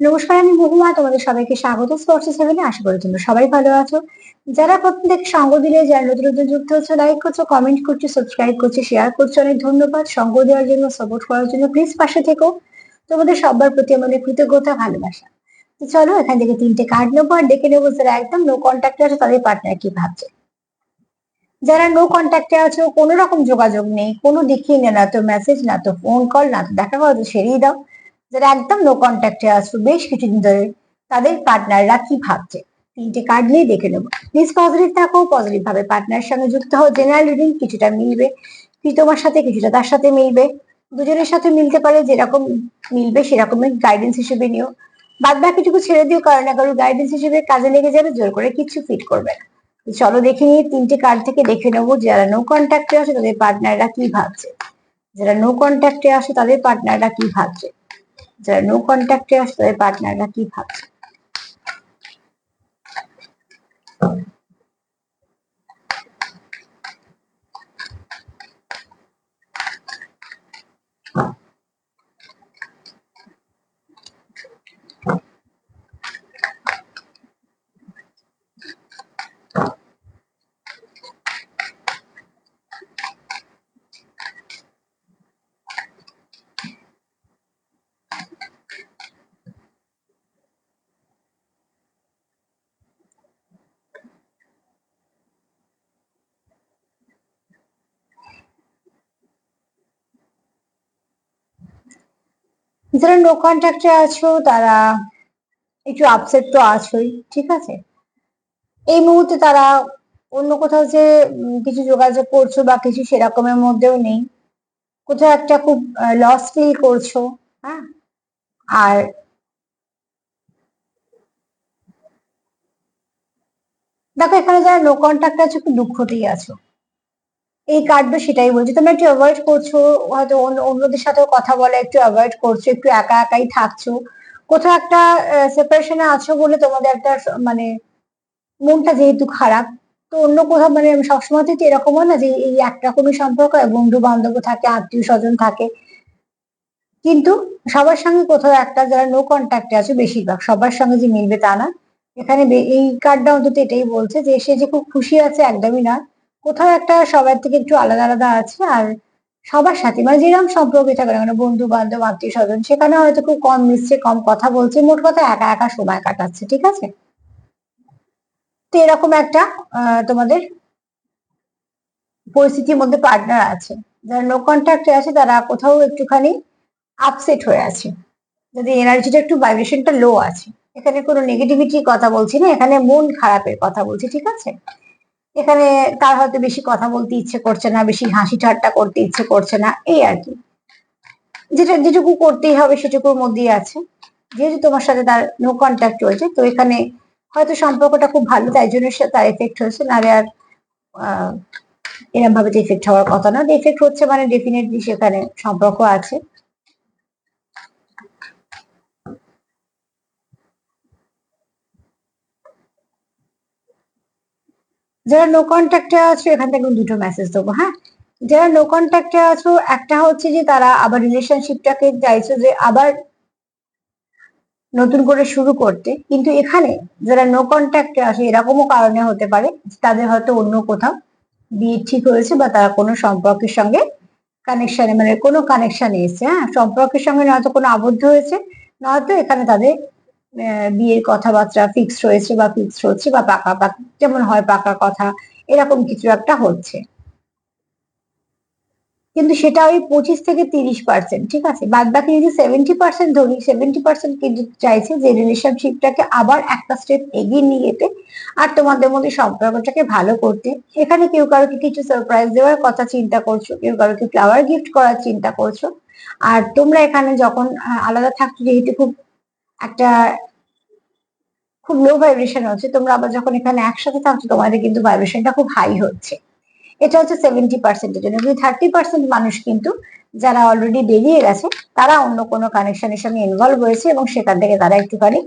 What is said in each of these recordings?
নমস্কার, আমি মহুমা তোমাদের সবাইকে স্বাগত স্পর্শ সেভেনে আশা করি তোমরা সবাই ভালো আছো। যারা প্রথম থেকে সঙ্গ দিলে, যারা নতুন নতুন যুক্ত হচ্ছে লাইক করছ কমেন্ট করছ সাবস্ক্রাইব করছ শেয়ার করছ, অনেক ধন্যবাদ। সঙ্গ দেওয়ার জন্য সাপোর্ট করার জন্য প্লিজ পাশে থেকো। তোমাদের সবার প্রতি আমাদের কৃতজ্ঞতা, ভালোবাসা। তো চলো, এখান থেকে তিনটে কার্ড নেব আর ডেকে নেব যারা একদম নো কন্ট্যাক্টে আছে, তাদের পার্টনার কি ভাবছে। যারা নো কন্ট্যাক্টে আছো, কোনো রকম যোগাযোগ নেই, কোনো দেখিয়ে না তো মেসেজ না তো ফোন কল না তো দেখা করা তো সেরেই দাও। যারা একদম নো কন্ট্যাক্টে আছো বেশ কিছুদিন ধরে তাদের পার্টনাররা কি ভাবছে? তিনটে কার্ড নিয়ে দেখে নেব। প্লিজ পজিটিভ থাকো পজিটিভ ভাবে পার্টনারের সঙ্গে যুক্ত হও জেনারেল রিডিং কিছুটা মিলবে। কি তোমার সাথে কিছুটা তার সাথে মিলবে। দুজনের সাথে মিলতে পারে, যেরকম মিলবে সেরকমের গাইডেন্স হিসেবে নিও। বাদ বাকিটুকু ছেড়ে দিও কারও না কারও গাইডেন্স হিসেবে কাজে লেগে যাবে, জোর করে কিছু ফিট করবে না। চলো দেখে নিয়ে তিনটে কার্ড থেকে দেখে নেব, যারা নো কন্ট্যাক্টে আছে তাদের পার্টনাররা কি ভাবছে? যারা নো কন্ট্যাক্টে আসে তাদের পার্টনাররা কি ভাবছে? যারা নো কন্ট্যাক্টে আসে তাদের পার্টনাররা কি ভাবছে? যারা নো কন্ট্যাক্টে আছো, তারা একটু আপসেট তো আছোই, ঠিক আছে? এই মুহূর্তে তারা অন্য কোথাও যে কিছু যোগাযোগ করছ বা কিছু সেরকমের মধ্যেও নেই। কোথাও একটা খুব লস ফিল করছ হ্যাঁ? আর দেখো, এখানে যারা নো কন্ট্যাক্ট আছে একটু দুঃখতেই আছো। এই কার্ডটা সেটাই বলছে। তোমরা একটু অ্যাভয়েড করছ, হয়তো অন্য, অন্যদের সাথেও কথা বলা, একটু অ্যাভয়েড করছ, একটু একা একাই থাকছো। কোথাও একটা সেপারেশনে আছো বলে তোমাদের একটা মানে মনটা যেহেতু খারাপ, তো অন্য কোথাও মানে সবসময় তো এরকম হয় না যে এই একরকমই সম্পর্ক বন্ধু বান্ধব থাকে, আত্মীয় স্বজন থাকে। কিন্তু সবার সঙ্গে কোথাও একটা, যারা নো কন্ট্যাক্টে আছে বেশিরভাগ, সবার সঙ্গে যে মিলবে তা না। এখানে এই কার্ডটা অন্তত এটাই বলছে যে সে যে খুব খুশি আছে একদমই না। কোথাও একটা সবার থেকে একটু আলাদা আলাদা আছে আর সবার সাথে মানে যেরকম সম্পর্কে থাকে না, কেন বন্ধু বান্ধব আত্মীয় স্বজন সেখানে হয়তো খুব কম মিশছে, কম কথা বলছে, মোট কথা একা একা সময় কাটাচ্ছে, ঠিক আছে? তো এরকম একটা তোমাদের পরিস্থিতির মধ্যে পার্টনার আছে। যারা নো কন্ট্যাক্টে আছে, তারা কোথাও একটুখানি আপসেট হয়ে আছে। যদি এনার্জিটা একটু ভাইব্রেশনটা লো আছে। এখানে কোনো নেগেটিভিটির কথা বলছি না, এখানে মন খারাপের কথা বলছি, ঠিক আছে? এখানে তার হয়তো বেশি কথা বলতে ইচ্ছে করছে না, বেশি হাসি ঠাট্টা করতে ইচ্ছে করছে না, এই আর কি। যেটা, যেটুকু করতেই হবে সেটুকুর মধ্যেই আছে। যেহেতু তোমার সাথে তার নো কন্ট্যাক্ট রয়েছে, তো এখানে হয়তো সম্পর্কটা খুব ভালো, তাই জন্য সে তার এফেক্ট হয়েছে, নাহলে আর এরম ভাবে তো এফেক্ট হওয়ার কথা না। এফেক্ট হচ্ছে মানে ডেফিনেটলি সেখানে সম্পর্ক আছে। যারা নো কন্ট্যাক্টে আছো, এখান থেকে দুটো মেসেজ দেবো হ্যাঁ? যারা নো কন্ট্যাক্টে আছো, একটা হচ্ছে যে তারা আবার রিলেশনশিপটাকে চাইছো যে আবার নতুন করে শুরু করতে। কিন্তু এখানে যারা নো কন্ট্যাক্টে আসে এরকমও কারণে হতে পারে তাদের হয়তো অন্য কোথাও বিয়ে ঠিক হয়েছে বা তারা কোনো সম্পর্কের সঙ্গে কানেকশনে মানে কোনো কানেকশনে এসছে হ্যাঁ? সম্পর্কের সঙ্গে নয়তো কোনো আবদ্ধ হয়েছে, নয়তো এখানে তাদের বিয়ের কথাবার্তা ফিক্সড হয়েছে বা ফিক্সড হচ্ছে বা পাকা পাকা যেমন হয় পাকা কথা, এরকম কিছু একটা হচ্ছে। কিন্তু সেটা ওই পঁচিশ থেকে তিরিশ পার্সেন্ট ঠিক আছে? বাদ বাকি যদি সেভেন্টি পার্সেন্ট ধরি সেভেন্টি পার্সেন্ট কিন্তু চাইছে যে রিলেশনশিপটাকে আবার একটা স্টেপ এগিয়ে নিয়ে যেতে আর তোমাদের মধ্যে সম্পর্কটাকে ভালো করতে। এখানে কেউ কারোকে কিছু সারপ্রাইজ দেওয়ার কথা চিন্তা করছ, কেউ কারোকে ফ্লাওয়ার গিফট করার চিন্তা করছ। আর তোমরা এখানে যখন আলাদা থাকছো, যেহেতু খুব একটা খুব লো ভাইব্রেশন হচ্ছে। তোমরা আবার যখন এখানে একসাথে থাকছো, তোমাদের কিন্তু ভাইব্রেশনটা খুব হাই হচ্ছে। এটা হচ্ছে সেভেন্টি পার্সেন্টের জন্য। থার্টি পার্সেন্ট মানুষ কিন্তু যারা অলরেডি বেরিয়ে গেছে, তারা অন্য কোনো কানেকশনের সঙ্গে ইনভলভ হয়েছে এবং সেখান থেকে তারা একটুখানি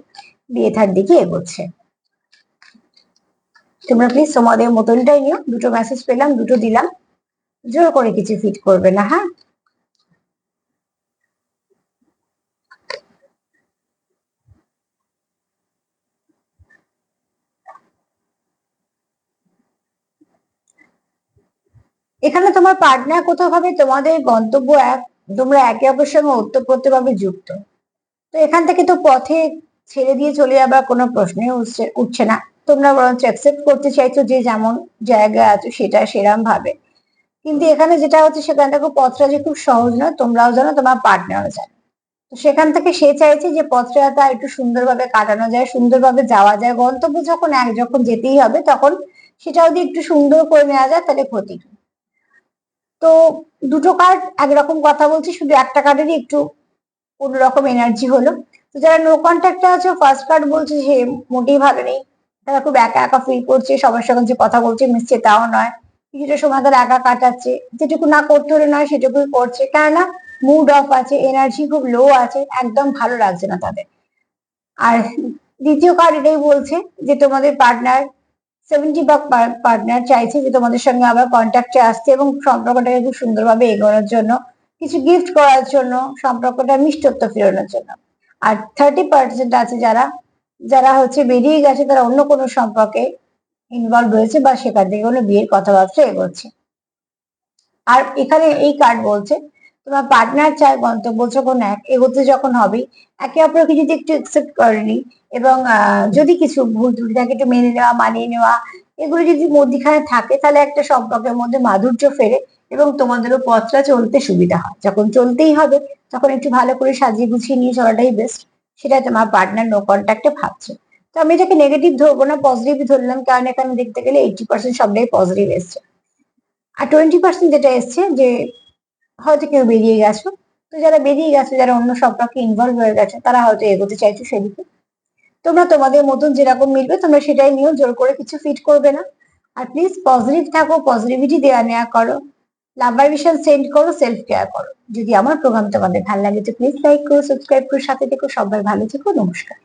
বিয়ে থার দিকে এগোচ্ছে। তোমরা প্লিজ তোমাদের মতনটাই নিও। দুটো মেসেজ পেলাম, দুটো দিলাম। জোর করে কিছু ফিট করবে না হ্যাঁ? এখানে তোমার পার্টনার কোথাও ভাবে তোমাদের গন্তব্য এক, তোমরা একে অপরের সঙ্গে ওতপ্রোতভাবে যুক্ত। তো এখান থেকে তো পথে ছেড়ে দিয়ে চলে যাবার কোনো প্রশ্নই উঠছে উঠছে না। তোমরা বরঞ্চ অ্যাকসেপ্ট করতে চাইছো যে যেমন জায়গা আছো সেটা সেরাম ভাবে। কিন্তু এখানে যেটা হচ্ছে সেখান থেকে পথটা যে খুব সহজ নয়, তোমরাও জানো, তোমার পার্টনারও জানো। তো সেখান থেকে সে চাইছে যে পথটা একটু সুন্দরভাবে কাটানো যায়, সুন্দরভাবে যাওয়া যায়। গন্তব্য যখন এক, যখন যেতেই হবে, তখন সেটা যদি একটু সুন্দর করে নেওয়া যায়, তাহলে ক্ষতি কি? তো দুটো কার্ড একরকম কথা বলছে, শুধু একটা কার্ডেরই একটু অন্যরকম এনার্জি হলো। তো যারা নো কন্ট্যাক্টে আছে ফার্স্ট কার্ড বলছে যে মোটেই ভালো নেই। তারা খুব একা একা ফিল করছে, সবার সঙ্গে যে কথা বলছে, মিশছে তাও নয়। কিছুটা সময় তারা একা কাটাচ্ছে। যেটুকু না করতে হলে নয়, সেটুকুই করছে। কেননা মুড অফ আছে এনার্জি খুব লো আছে, একদম ভালো লাগছে না তাদের। আর দ্বিতীয় কার্ড এটাই বলছে যে, তোমাদের পার্টনার সেভেন্টি ভাগ পার্টনার চাইছে যে তোমাদের সঙ্গে আবার কন্ট্যাক্টে আসতে এবং সম্পর্কটাকে খুব সুন্দরভাবে এগোনোর জন্য, কিছু গিফট করার জন্য, সম্পর্কটা মিষ্টত্ব ফেরানোর জন্য। আর থার্টি পার্সেন্ট আছে যারা যারা হচ্ছে বেরিয়ে গেছে, তারা অন্য কোনো সম্পর্কে ইনভলভ হয়েছে বা সেখান থেকে কোনো বিয়ের কথাবার্তা এগোচ্ছে। আর এখানে এই কার্ড বলছে তোমার পার্টনার চায় গন্তব্য যখন এক, এগোতে যখন হবে, একে অপরকে যদি একটু একসেপ্ট করেনি এবং যদি কিছু ভুল ত্রুটি থাকে একটু মেনে নেওয়া, মানিয়ে নেওয়া, এগুলো যদি মধ্যিখানে থাকে তাহলে একটা সম্পর্কের মধ্যে মাধুর্য ফেরে এবং তোমাদেরও পথটা চলতে সুবিধা হয়। যখন চলতেই হবে, তখন একটু ভালো করে সাজিয়ে গুছিয়ে নিয়ে চলাটাই বেস্ট সেটা তোমার পার্টনার নো কন্ট্যাক্টে ভাবছে। তো আমি এটাকে নেগেটিভ ধরবো না পজিটিভ ধরলাম, কারণ এখানে দেখতে গেলে এইটি পার্সেন্ট সবটাই পজিটিভ এসছে। আর টোয়েন্টি পার্সেন্ট যেটা এসছে যে হয়তো কেউ বেরিয়ে গেছো। তো যারা বেরিয়ে গেছে, যারা অন্য সম্পর্কে ইনভলভ হয়ে গেছে, তারা হয়তো এগোতে চাইছো সেদিকে। তোমরা তোমাদের মতন যেরকম মিলবে, তোমরা সেটাই নিয়েও জোর করে কিছু ফিট করবে না। আর প্লিজ পজিটিভ থাকো পজিটিভিটি দেওয়া নেওয়া করো। লাভ সেন্ড করো সেলফ কেয়ার করো। যদি আমার প্রোগ্রাম তোমাদের ভালো লাগে, তো প্লিজ লাইক করো সাবস্ক্রাইব করো, সাথে থেকো, সবাই ভালো থেকো, নমস্কার।